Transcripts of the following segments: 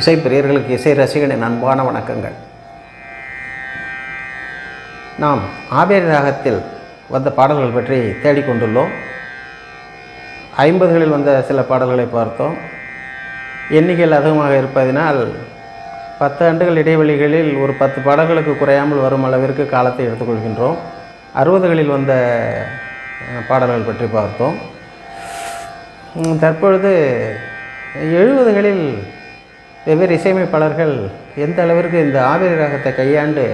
இசைப்பிரியர்களுக்கு இசை ரசிகனின் அன்பான வணக்கங்கள். நாம் ஆபேரி ராகத்தில் வந்த பாடல்கள் பற்றி தேடிக்கொண்டுள்ளோம். ஐம்பதுகளில் வந்த சில பாடல்களை பார்த்தோம். எண்ணிக்கையில் அதிகமாக இருப்பதினால் பத்து ஆண்டுகள் இடைவெளிகளில் ஒரு பத்து பாடல்களுக்கு குறையாமல் வரும் அளவிற்கு காலத்தை எடுத்துக்கொள்கின்றோம். அறுபதுகளில் வந்த பாடல்கள் பற்றி பார்த்தோம். தற்பொழுது எழுபதுகளில் வெவ்வேறு இசையமைப்பாளர்கள் எந்த அளவிற்கு இந்த ஆவேரி ராகத்தை கையாண்டு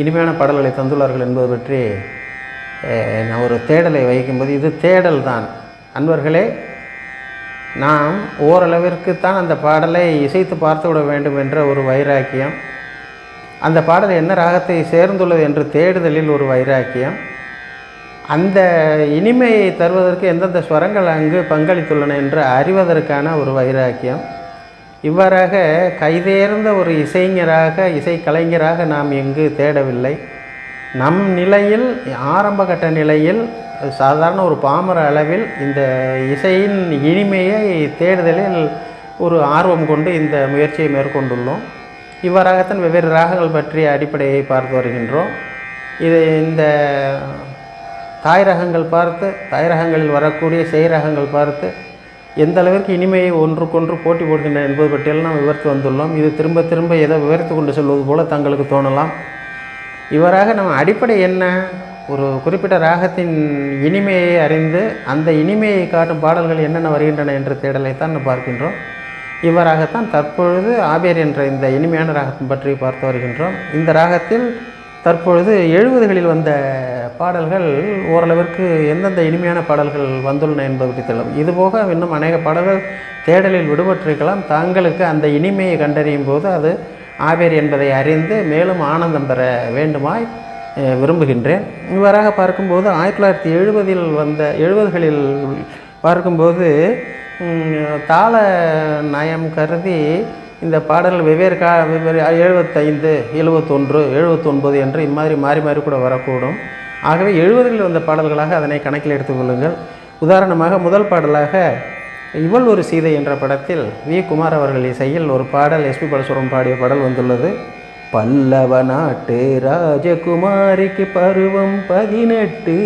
இனிமையான பாடல்களை தந்துள்ளார்கள் என்பது பற்றி நான் ஒரு தேடலை வைக்கும்போது இது தேடல் தான். அன்பர்களே நாம் ஓரளவிற்கு தான் அந்த பாடலை இசைத்து பார்த்து விட வேண்டும் என்ற ஒரு வைராக்கியம். அந்த பாடல் என்ன ராகத்தை சேர்ந்துள்ளது என்று தேடுதலில் ஒரு வைராக்கியம். அந்த இனிமையை தருவதற்கு எந்தெந்த ஸ்வரங்கள் அங்கு பங்களித்துள்ளன என்று அறிவதற்கான ஒரு வைராக்கியம். இவ்வாறாக கைதேர்ந்த ஒரு இசைஞராக இசைக்கலைஞராக நாம் எங்கு தேடவில்லை. நம் நிலையில் ஆரம்ப கட்ட நிலையில் சாதாரண ஒரு பாமர அளவில் இந்த இசையின் இனிமையை தேடுதலில் ஒரு ஆர்வம் கொண்டு இந்த முயற்சியை மேற்கொண்டுள்ளோம். இவ்வாறாகத்தான் வெவ்வேறு ராகங்கள் பற்றிய அடிப்படையை பார்த்து வருகின்றோம். இது இந்த தாய் ரகங்கள் பார்த்து தாய் ரகங்களில் வரக்கூடிய செய் ரகங்கள் பார்த்து எந்த அளவிற்கு இனிமையை ஒன்றுக்கொன்று போட்டி போடுகின்றன என்பது பற்றியெல்லாம் நாம் விவரித்து வந்துள்ளோம். இது திரும்ப திரும்ப ஏதோ விவரித்து கொண்டு செல்வது போல தங்களுக்கு தோணலாம். இவராக நம்ம அடிப்படை என்ன? ஒரு குறிப்பிட்ட ராகத்தின் இனிமையை அறிந்து அந்த இனிமையை காட்டும் பாடல்கள் என்னென்ன வருகின்றன என்ற தேடலைத்தான் தான் பார்க்கின்றோம். இவராகத்தான் தற்பொழுது ஆபேர் என்ற இந்த இனிமையான ராகத்தின் பற்றி பார்த்து வருகின்றோம். இந்த ராகத்தில் தற்பொழுது எழுபதுகளில் வந்த பாடல்கள் ஓரளவிற்கு எந்தெந்த இனிமையான பாடல்கள் வந்துள்ளன என்பது பற்றி தெரியும் இதுபோக இன்னும் அநேக பாடல்கள் தேடலில் விடுபட்டிருக்கலாம். தாங்களுக்கு அந்த இனிமையை கண்டறியும் போது அது ஆவேர் என்பதை அறிந்து மேலும் ஆனந்தம் பெற வேண்டுமாய் விரும்புகின்றேன். இவ்வாறாக பார்க்கும்போது ஆயிரத்தி தொள்ளாயிரத்தி எழுபதில் வந்த எழுபதுகளில் பார்க்கும்போது தாள நயம் கருதி இந்த பாடல்கள் வெவ்வேறு கா வெவ்வேறு எழுபத்தைந்து எழுபத்தொன்று எழுபத்தொன்பது என்று இம்மாதிரி மாறி மாறி கூட வரக்கூடும். ஆகவே எழுபதுகளில் வந்த பாடல்களாக அதனை கணக்கில் எடுத்துக்கொள்ளுங்கள் உதாரணமாக முதல் பாடலாக இவள் ஒரு சீதை என்ற படத்தில் வி. குமார் அவர்கள் இசையில் ஒரு பாடல் எஸ்பி பலசுரம் பாடிய பாடல் வந்துள்ளது. பல்லவ நாட்டு ராஜகுமாரிக்கு பருவம் பதினெட்டு.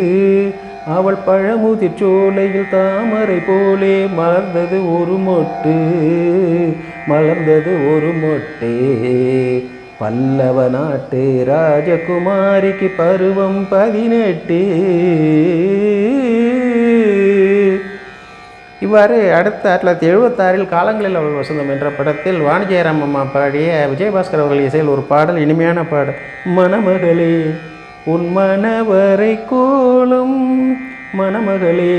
அவள் பழமுதிர் சோலையில் தாமரை போலே மலர்ந்தது ஒரு மொட்டு மலர்ந்தது ஒரு மொட்டே. பல்லவ நாட்டு ராஜகுமாரிக்கு பருவம் பதினெட்டு. இவ்வாறு அடுத்த ஆயிரத்தி தொள்ளாயிரத்தி எழுபத்தாறில் காலங்களில் அவள் வசந்தம் என்ற படத்தில் வாணிஜெயராம் அம்மா பாடிய விஜயபாஸ்கர் அவர்கள் இசையில் ஒரு பாடல் இனிமையான பாடல் மணமகளே உன் மணவரை கோலம் மணமகளே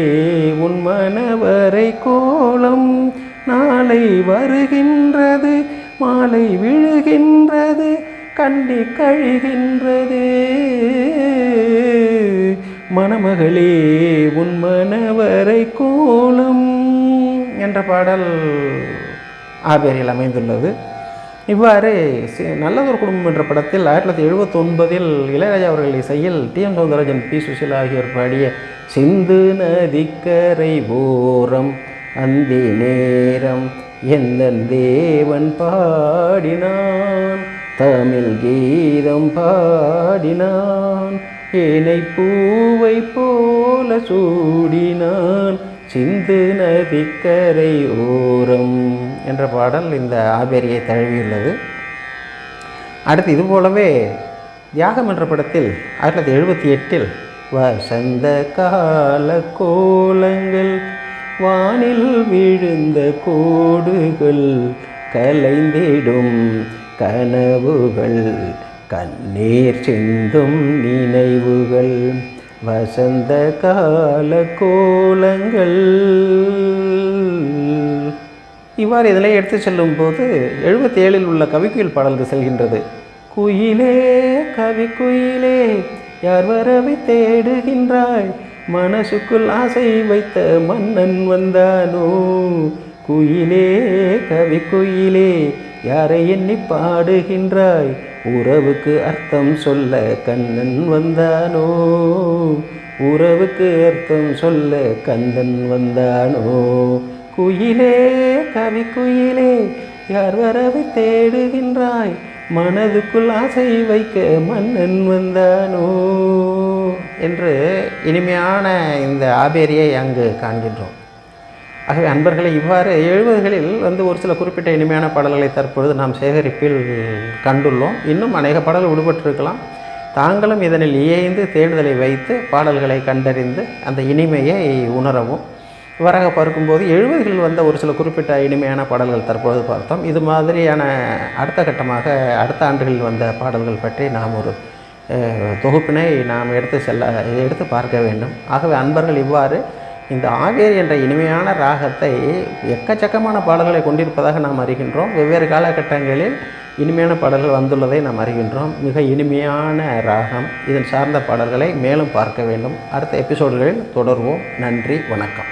உன் மணவரை கோலம் நாளை வருகின்றது மாலை விழுகின்றது கண்டி கழிகின்றது. மணமகளே உன் மணவரை கோலம் என்ற பாடல் ஆபேரியில் அமைந்துள்ளது. இவ்வாறு சி- நல்லதொரு குடும்பம் என்ற படத்தில் ஆயிரத்தி தொள்ளாயிரத்தி எழுபத்தொன்பதில் இளையராஜா அவர்கள் இசையில் T M Soundararajan P. Susheela ஆகியோர் பாடிய சிந்து நதிக்கரை ஓரம் அந்தி நேரம் எந்தன் தேவன் பாடினான்? தமிழ் கீதம் பாடினான். ஏனை பூவை போல சூடினான். சிந்து நதிக்கரை ஓரம் என்ற பாடல் இந்த ஆபேரியை தழுவியுள்ளது. அடுத்து இது போலவே தியாகம் என்ற படத்தில் ஆயிரத்தி தொள்ளாயிரத்தி எழுபத்தி எட்டில் வசந்த கால கோலங்கள் வானில் விழுந்த கோடுகள் கலைந்திடும் கனவுகள் கண்ணீர் சிந்தும் நினைவுகள் வசந்த கால கோலங்கள். இவ்வாறு இதனை எடுத்து செல்லும் போது எழுபத்தி ஏழில் உள்ள கவிக்குயில் பாடலுக்கு செல்கின்றது. குயிலே கவி குயிலே யார் வரவை தேடுகின்றாய்? மனசுக்குள் ஆசை வைத்த மன்னன் வந்தானோ? குயிலே கவி குயிலே யாரை எண்ணி பாடுகின்றாய்? உறவுக்கு அர்த்தம் சொல்ல கண்ணன் வந்தானோ? உறவுக்கு அர்த்தம் சொல்ல கந்தன் வந்தானோ? குயிலே கவி குயிலே யார் வரவை தேடுகின்றாய்? மனதுக்குள் ஆசை வைக்க மன்னன் வந்தானோ? என்று இனிமையான இந்த ஆபேரியை அங்கு காண்கின்றோம். ஆகவே அன்பர்களை இவ்வாறு எழுபதுகளில் வந்து ஒரு சில குறிப்பிட்ட இனிமையான பாடல்களை தற்பொழுது நாம் சேகரிப்பில் கண்டுள்ளோம். இன்னும் அநேக பாடல்கள் விடுபட்டிருக்கலாம். தாங்களும் இதனில் இயைந்து தேடுதலை வைத்து பாடல்களை கண்டறிந்து அந்த இனிமையை உணரவும். இவ்வாறாக பார்க்கும்போது எழுபதுகளில் வந்த ஒரு சில குறிப்பிட்ட இனிமையான பாடல்கள் தற்போது பார்த்தோம். இது மாதிரியான அடுத்த கட்டமாக அடுத்த ஆண்டுகளில் வந்த பாடல்கள் பற்றி நாம் ஒரு தொகுப்பினை நாம் எடுத்து செல்ல எடுத்து பார்க்க வேண்டும். ஆகவே அன்பர்கள் இவ்வாறு இந்த ஆவேரி என்ற இனிமையான ராகத்தை எக்கச்சக்கமான பாடல்களை கொண்டிருப்பதாக நாம் அறிகின்றோம். வெவ்வேறு காலகட்டங்களில் இனிமையான பாடல்கள் வந்துள்ளதை நாம் அறிகின்றோம். மிக இனிமையான ராகம். இதன் சார்ந்த பாடல்களை மேலும் பார்க்க வேண்டும். அடுத்த எபிசோடுகளில் தொடர்வோம். நன்றி. வணக்கம்.